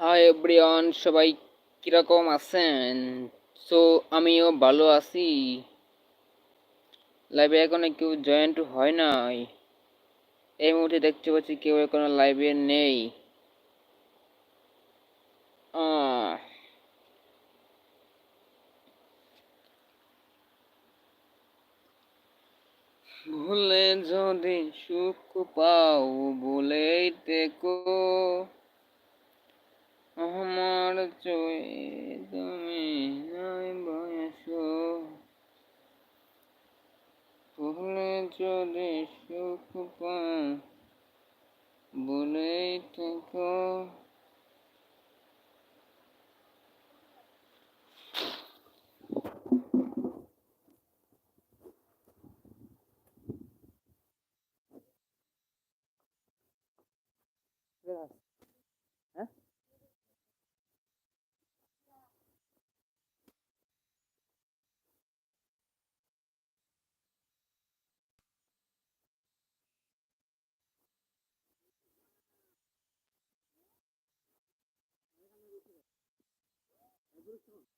Hi everyone সবাই কীরকম আছেন? সো আমিও ভালো আছি। লাইভে এখনও কেউ জয়েন্ট হয় নাই। এই মুহূর্তে দেখতে পাচ্ছি কেউ এখনও লাইভে নেই। ভুলে যদি সুখ পাও বলেই দেখো আমার চোয়ে তুমি নাই বয়স। ভুলে চলে সুখ পা বলেই থেকো Gurukul.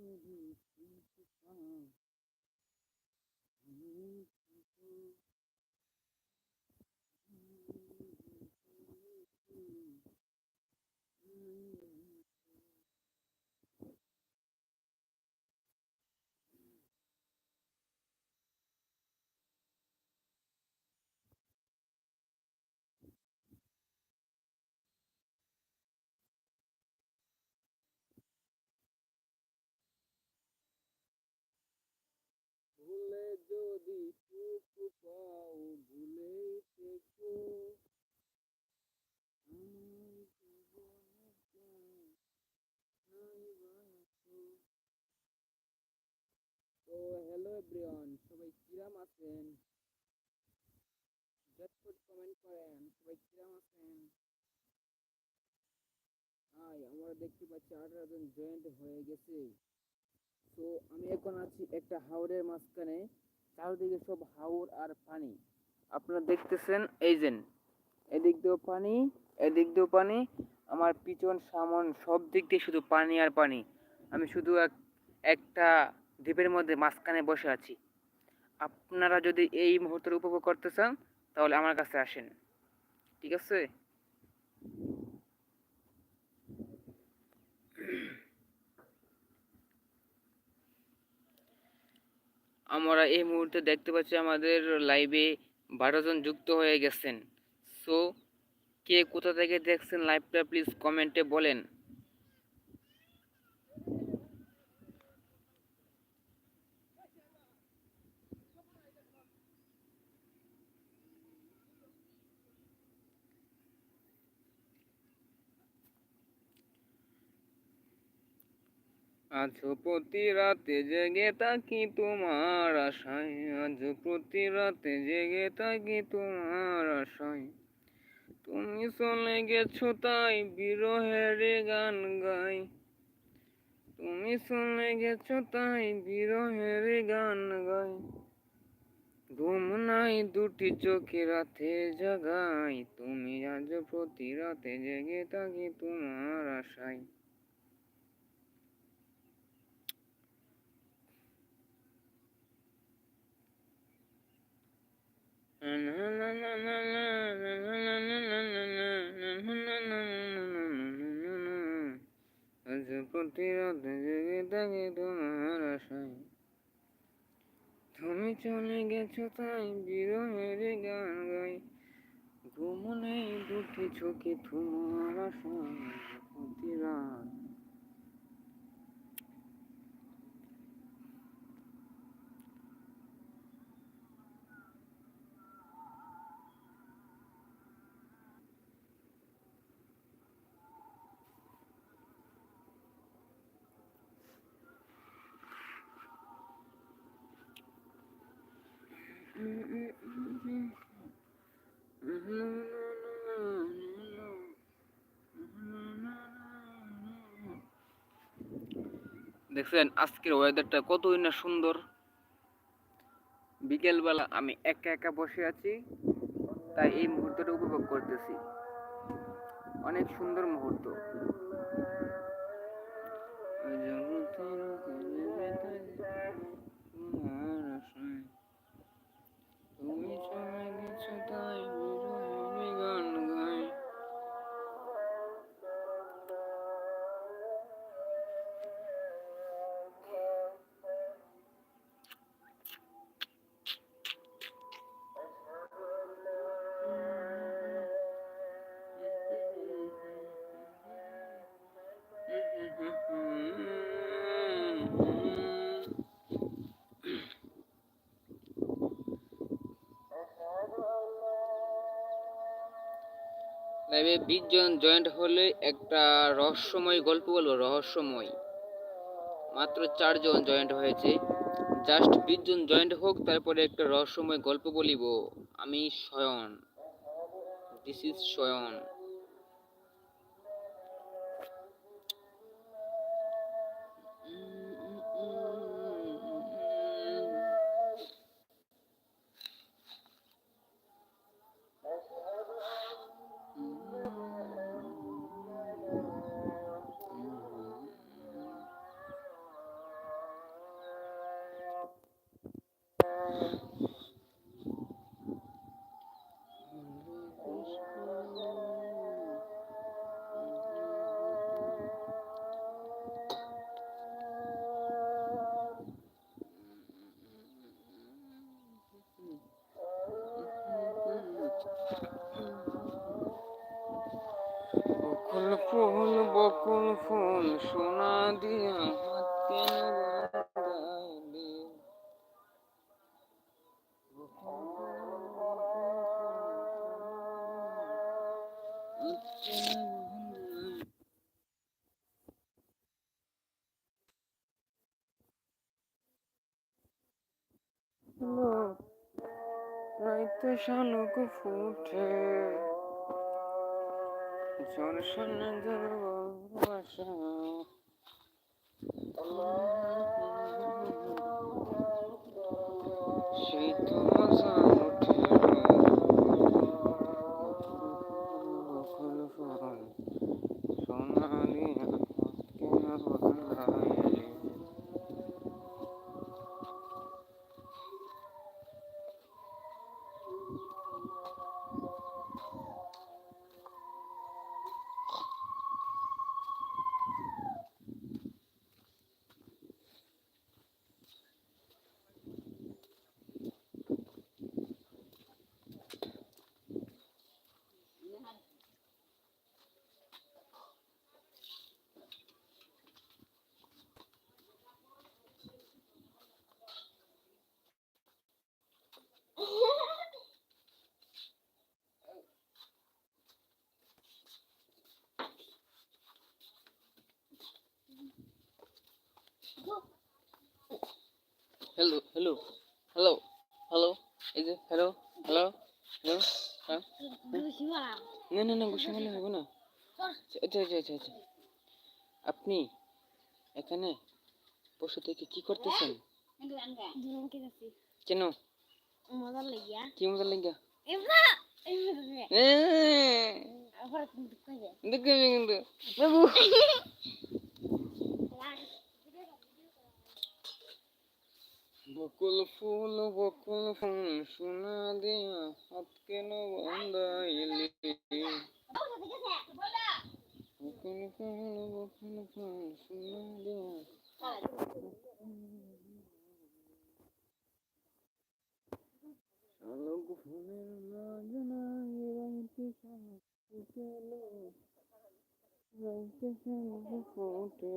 중국이 중국산 যদি সুখ কমেন্ট করেন, সবাই কিরাম আছেন? আমরা দেখতে পাচ্ছি আঠারো জন জয়েন্ট হয়ে গেছে। তো আমি এখন আছি একটা হাওড়ের মাঝখানে। চারদিকে সব হাওর আর পানি। আপনারা দেখতেছেন এই যে, এদিক দিয়েও পানি, এদিক দিয়েও পানি। আমার পিছন সামন সব দিক দিয়ে শুধু পানি আর পানি। আমি শুধু এক, একটা দ্বীপের মধ্যে মাঝখানে বসে আছি। আপনারা যদি এই মুহূর্তের উপভোগ করতে চান, তাহলে আমার কাছে আসেন। ঠিক আছে? আমরা এই মুহূর্তে দেখতে পাচ্ছি আমাদের লাইভে বারো জন যুক্ত হয়ে গেছেন। সো কে কোথা থেকে দেখছেন লাইভটা প্লিজ কমেন্টে বলেন। আজ প্রতি রাতে জেগে থাকি তোমার আশায়। আজ প্রতি রাতে জেগে থাকি তোমার আশায়। তুমি চলে গেছো তাই বিরহের গান গাই। তুমি চলে গেছো তাই বিরহের গান গাই। ঘুম নাই দুটি চোখে রাতে জাগাই। তুমি আজ প্রতি রাতে জেগে থাকি তোমার আশায়। প্রতিরোধে জেগে থাকে তোমার আশায় তুমি চলে গেছো তাই বিরহের গান গাই। ঘুম নেই দুটি চোখে তোমার আশায় প্রতি দেখছেন, আজকের ওয়েদারটা কতই না সুন্দর। বিকেলবেলা আমি একা একা বসে আছি, তাই এই মুহূর্তটা উপভোগ করতেছি। অনেক সুন্দর মুহূর্ত। লাইভে বিশ জন জয়েন্ট হলে একটা রহস্যময় গল্প বলব, রহস্যময়। মাত্র চারজন জয়েন্ট হয়েছে। জাস্ট বিশ জন জয়েন্ট হোক, তারপরে একটা রহস্যময় গল্প বলিব। আমি স্বয়ন দিস ইজ স্বয়ন বকুল ফুল বকুল ফুল সোনা দিয়া হাত রাইতে শালুক ফুটে ঝরসান ভালোবাসা সেই তো মজা ওঠে বকুল ফুল সোনালি কেন বাঁধাইলি? হ্যালো হ্যালো হ্যালো হ্যালো এই যে হ্যালো হ্যালো হ্যালো হ্যাঁ না না না বলে হবে না। আচ্ছা আচ্ছা আচ্ছা আচ্ছা আপনি এখানে বসে থেকে কি করতেছেন? কেন? মজা লাগিয়া? কি মজা লাগিয়া দেখবে কিন্তু। বকুল ফুল বকুল ফুল, সোনা দিয়া হাত কেন বান্ধাইলি বকুল ফুল বকুল ফুল, সোনা দিয়া শালুক ফুলের মাঝনা রাইতে শালুক ফুটেলো রাইতে শালুক ফুটে।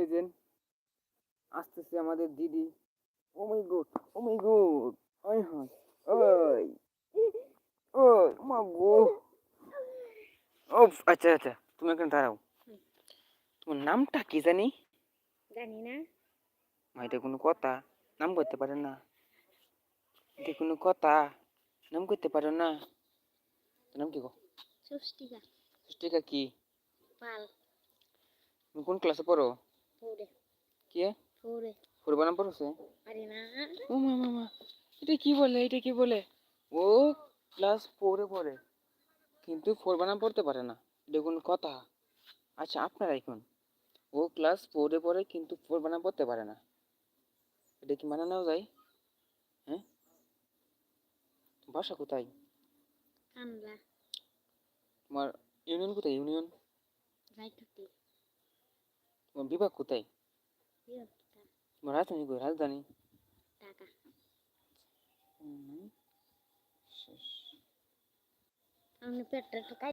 এই যে আসতেছে আমাদের দিদি। Oh my god oh my god ওই হয় ওই ওই মা গো। ও আচ্ছা আচ্ছা তুমি এখানে দাঁড়াও। তোমার নামটা কি জানি? জানি না। মা এটা কোনো কথা নাম করতে পারে না। এটা কোনো কথা নাম করতে পারো না। নাম কি গো? ষষ্ঠিকা সৃষ্টিকা কি? পাল। তুমি কোন ক্লাসে পড়ো? ফোরে কে ফোরে ফুল বানাম পড়ছে আরে না ও মা মা মা এটা কি বলে এটা কি বলে ও ক্লাস ফোরে পড়ে কিন্তু ফোর বানাম পড়তে পারে না এটা কোনো কথা আচ্ছা আপনারা এখন ও ক্লাস ফোরে পড়ে কিন্তু ফোর বানাম পড়তে পারে না এটা কি মানা নেওয়া যায় হ্যাঁ বাসা কোথায় কামলা তোমার ইউনিয়ন কোথায় ইউনিয়ন রাইটুটি তোমার বিভাগ কোথায় বিরক্তা তোমার রাজধানী কোথায় রাজধানী টাকা হুম, শেষ আমি পেটটা একটু